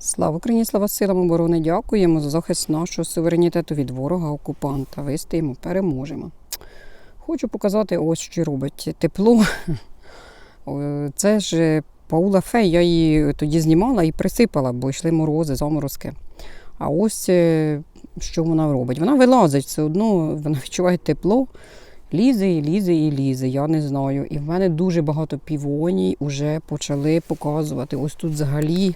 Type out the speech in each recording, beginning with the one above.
Слава Україні, слава силам оборони! Дякуємо за захист нашого суверенітету від ворога окупанта. Вистоїмо, переможемо. Хочу показати ось що робить тепло. Це ж Паула Фей, я її тоді знімала і присипала, бо йшли морози, заморозки. А ось е, що вона робить. Вона вилазить все одно, вона відчуває тепло, лізе і лізе і лізе, я не знаю. І в мене дуже багато півоній вже почали показувати. Ось тут взагалі.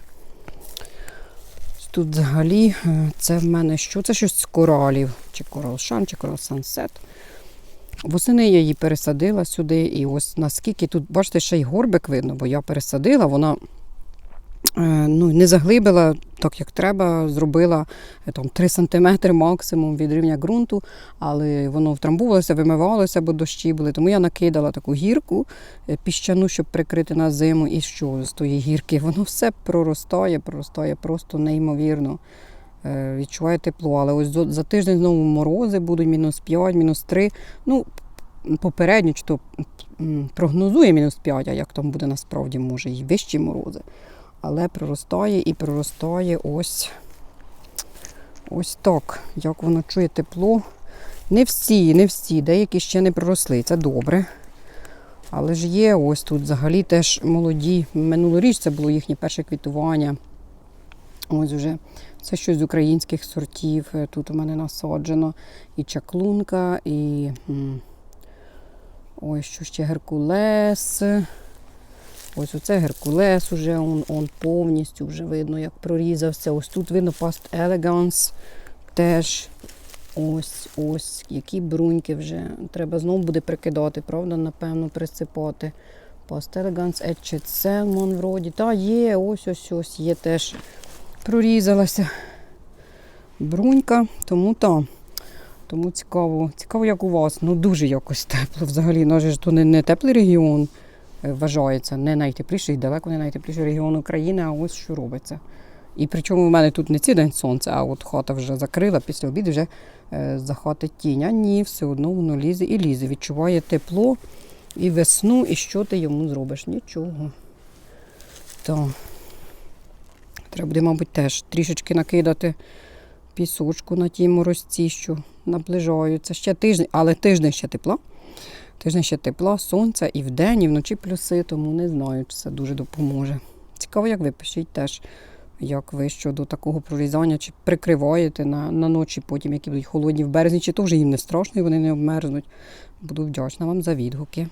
Тут взагалі е, це в мене що? Це щось з коралів, чи корал шан, чи корал сансет. Восени я її пересадила сюди, і ось наскільки тут, бачите, ще й горбик видно, бо я пересадила, вона ну, не заглибила так, як треба, зробила е, там, 3 см максимум від рівня ґрунту, але воно втрамбувалося, вимивалося, бо дощі були. Тому я накидала таку гірку е, піщану, щоб прикрити на зиму. І що з тої гірки? Воно все проростає, проростає просто неймовірно. Е, Відчуває тепло, але ось за тиждень знову морози будуть мінус 5, мінус 3. Ну, попередньо чи то прогнозує мінус 5, а як там буде насправді, може і вищі морози. Але проростає і проростає ось, ось так. Як воно чує тепло. Не всі, не всі, деякі ще не проросли, це добре. Але ж є ось тут взагалі теж молоді. Минулоріч це було їхнє перше квітування. Ось вже це щось з українських сортів. Е, Тут у мене насаджено і чаклунка, і ось що ще геркулес. Ось оце геркулес уже он, он повністю вже видно, як прорізався. Ось тут видно паст Elegance теж. Ось, ось, які бруньки вже. Треба знову буде прикидати, правда, напевно, присипати. Паст Elegance, Etched Salmon вроді. Та є, ось ось ось є теж прорізалася брунька, тому та. Тому цікаво, цікаво, як у вас. Ну дуже якось тепло. Взагалі, наже ж то не, не теплий регіон вважається, не найтепліший, далеко не найтепліший регіон України, а ось що робиться. І причому в мене тут не цілий день сонце, а от хата вже закрила, після обіду вже е, захатить тінь. А ні, все одно воно лізе і лізе. Відчуває тепло і весну, і що ти йому зробиш? Нічого. Так. Треба буде, мабуть, теж трішечки накидати пісочку на тій морозці, що наближаються. Ще тиждень, але тиждень ще тепла. Тиждень ще тепла, сонця і вдень, і вночі плюси, тому не знаю, чи це дуже допоможе. Цікаво, як ви пишіть теж, як ви щодо такого прорізання, чи прикриваєте на, на ночі потім, які будуть холодні в березні, чи то вже їм не страшно і вони не обмерзнуть. Буду вдячна вам за відгуки.